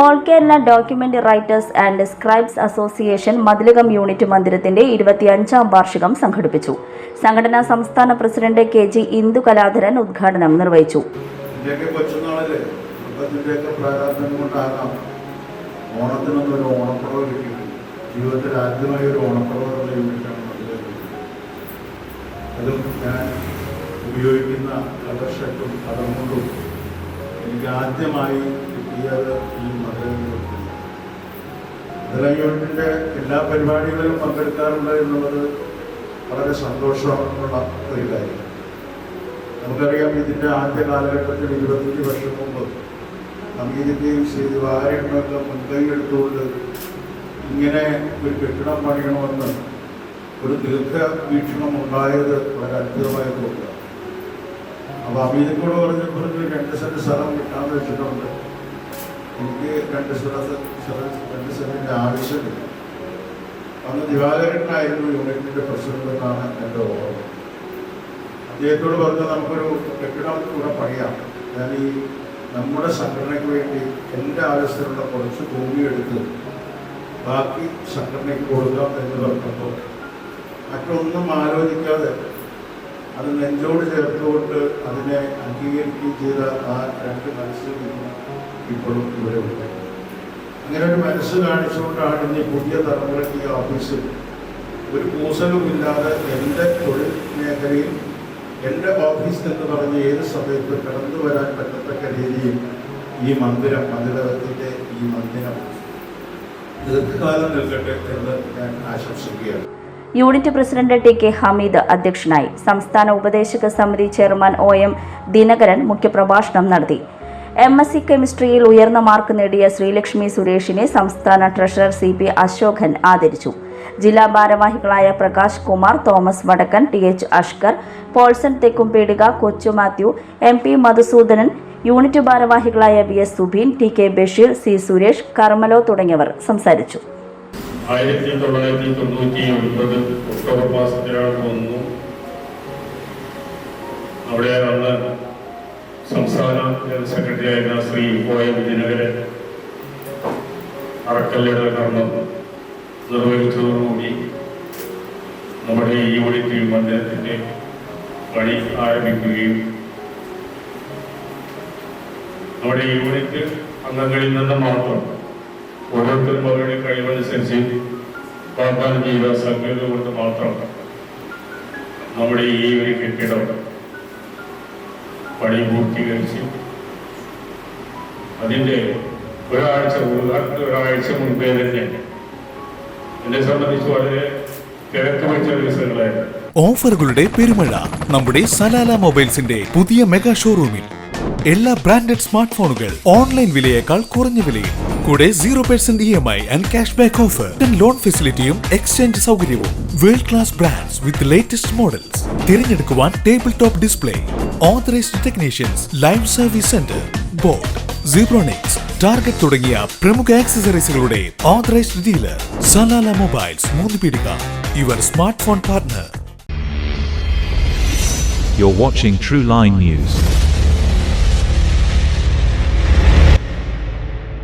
All Kerala document writers and scribes association Mathilakam unit മന്ദിരത്തിന്റെ ഇരുപത്തിയഞ്ചാം വാർഷികം സംഘടിപ്പിച്ചു. സംഘടനാ സംസ്ഥാന president K G Indu Kaladharan ഉദ്ഘാടനം നിർവഹിച്ചു. ഒരു ഞാൻ ഉപയോഗിക്കുന്ന കളർ ഷർട്ടും കടം കൊണ്ടും എനിക്ക് ആദ്യമായി കിട്ടിയത് ഈ മധുര യൂണിറ്റിൽ യൂണിറ്റിന്റെ എല്ലാ പരിപാടികളിലും പങ്കെടുക്കാറുണ്ട് എന്നുള്ളത് വളരെ സന്തോഷമുള്ള ഒരു കാര്യം. നമുക്കറിയാം ഇതിന്റെ ആദ്യ കാലഘട്ടത്തിൽ ഇരുപത്തഞ്ച് വർഷം മുമ്പ് അമീരിക്കയും ശ്രീ ദിവാരണ്ണൊക്കെ മുൻകൈ എടുത്തുകൊണ്ട് ഇങ്ങനെ ഒരു കെട്ടിടം പണിയണമെന്ന് ഒരു ദീർഘ വീക്ഷണം ഉണ്ടായത് വളരെ അത്ഭുതമായി തോന്നുക അപ്പോൾ അമീരിക്കോട് പറഞ്ഞ പറഞ്ഞ് രണ്ട് സെന്റ് സ്ഥലം കിട്ടാമെന്ന് വെച്ചിട്ടുണ്ട്. എനിക്ക് രണ്ട് സ്ഥലം രണ്ട് സെന്റിന്റെ ആവശ്യമില്ല. അന്ന് ദിവാകരനായിരുന്നു യൂണിറ്റിന്റെ പ്രസിഡന്റ് എന്നാണ് എന്റെ ഓർമ്മ. അദ്ദേഹത്തോട് പറഞ്ഞ് നമുക്കൊരു കെട്ടിടം കൂടെ പണിയാം. ഞാൻ ഈ നമ്മുടെ സംഘടനയ്ക്ക് വേണ്ടി എന്റെ ആവശ്യത്തിലുള്ള കുറച്ച് ഭൂമി എടുത്ത് ബാക്കി സംഘടനയ്ക്ക് കൊടുക്കാം എന്ന് പറഞ്ഞപ്പോൾ മറ്റൊന്നും ആലോചിക്കാതെ അത് നെഞ്ചോട് ചേർത്തുകൊണ്ട് അതിനെ അംഗീകരിക്കുകയും ചെയ്ത ആ രണ്ട് മനസ്സിൽ ഇപ്പോഴും ഇവിടെ ഉണ്ട്. അങ്ങനെ ഒരു മനസ്സ് കാണിച്ചുകൊണ്ടാണ് ഇന്ന് പുതിയ തലമുറയ്ക്ക് ഈ ഓഫീസിൽ ഒരു കൂസലുമില്ലാതെ എന്റെ തൊഴിൽ മേഖലയിൽ എന്റെ ഓഫീസ് എന്ന് പറഞ്ഞ് ഏത് സമയത്ത് കടന്നു വരാൻ പറ്റത്തക്ക രീതിയിൽ ഈ മന്ദിരം മന്ദിരത്തിന്റെ ഈ മന്ദിരം ദീർഘകാലം നിൽക്കട്ടെ എന്ന് ഞാൻ ആശംസിക്കുകയാണ്. Unit president T K Hameed അധ്യക്ഷനായി സംസ്ഥാന ഉപദേശക സമിതി ചെയർമാൻ ഒ എം ദിനകരൻ മുഖ്യപ്രഭാഷണം നടത്തി. എം എസ് സി കെമിസ്ട്രിയിൽ ഉയർന്ന മാർക്ക് നേടിയ ശ്രീലക്ഷ്മി സുരേഷിനെ സംസ്ഥാന ട്രഷറർ സി പി അശോകൻ ആദരിച്ചു. ജില്ലാ ഭാരവാഹികളായ Prakash Kumar Thomas Vadakkan T H Ashkar Polson Thekkumpedika Kochu Mathew M P Madhusoodanan unit ഭാരവാഹികളായ V S Subeen T K Basheer C Suresh Karmelo തുടങ്ങിയവർ സംസാരിച്ചു. ആയിരത്തി തൊള്ളായിരത്തി തൊണ്ണൂറ്റി ഒൻപത് ഒക്ടോബർ മാസത്തിലാണ് തോന്നുന്നു അവിടെ സംസ്ഥാന ജനറൽ സെക്രട്ടറി ആയിരുന്ന ശ്രീ ഒ എം ദിനകരൻ അറക്കല്ലിടൽ കർമ്മം നിർവഹിച്ചതോടുകൂടി നമ്മുടെ ഈ യൂണിറ്റ് മണ്ഡലത്തിന്റെ പണി ആരംഭിക്കുകയും നമ്മുടെ യൂണിറ്റ് അംഗങ്ങളിൽ നിന്ന് മാത്രം ഓരോരുത്തരും അവരുടെ കഴിവനുസരിച്ച് വാഗ്ദാനം ചെയ്ത സംഘങ്ങൾ കൊണ്ട് മാത്രം നമ്മുടെ ഈ ഒരു കെട്ടിടം പണി പൂർത്തീകരിച്ച് അതിന്റെ ഒരാഴ്ച ഒരാഴ്ച മുൻപേ തന്നെ എന്നെ സംബന്ധിച്ച് വളരെ തിരക്ക് വെച്ച ദിവസങ്ങളായിരുന്നു. ഓഫറുകളുടെ പെരുമഴ നമ്മുടെ സലാല മൊബൈൽസിന്റെ പുതിയ മെഗാ ഷോറൂമിൽ. എല്ലാ ബ്രാൻഡഡ് സ്മാർട്ട് ഫോണുകൾ ഓൺലൈൻ വിലയേക്കാൾ കുറഞ്ഞ വിലയിൽ. കൂടെ zero percent E M I and cash back offer loan ഫെസിലിറ്റിയും exchange സൗകര്യവും. World class brands with latest models തിരഞ്ഞെടുക്കുവാൻ table top display authorised technicians live service centre boAt Zebronics target തുടങ്ങിയ പ്രമുഖ ആക്സസറീസുകളുടെ authorised dealer Salala mobiles Moonnu Peedika your smart phone partner You're watching True Line News.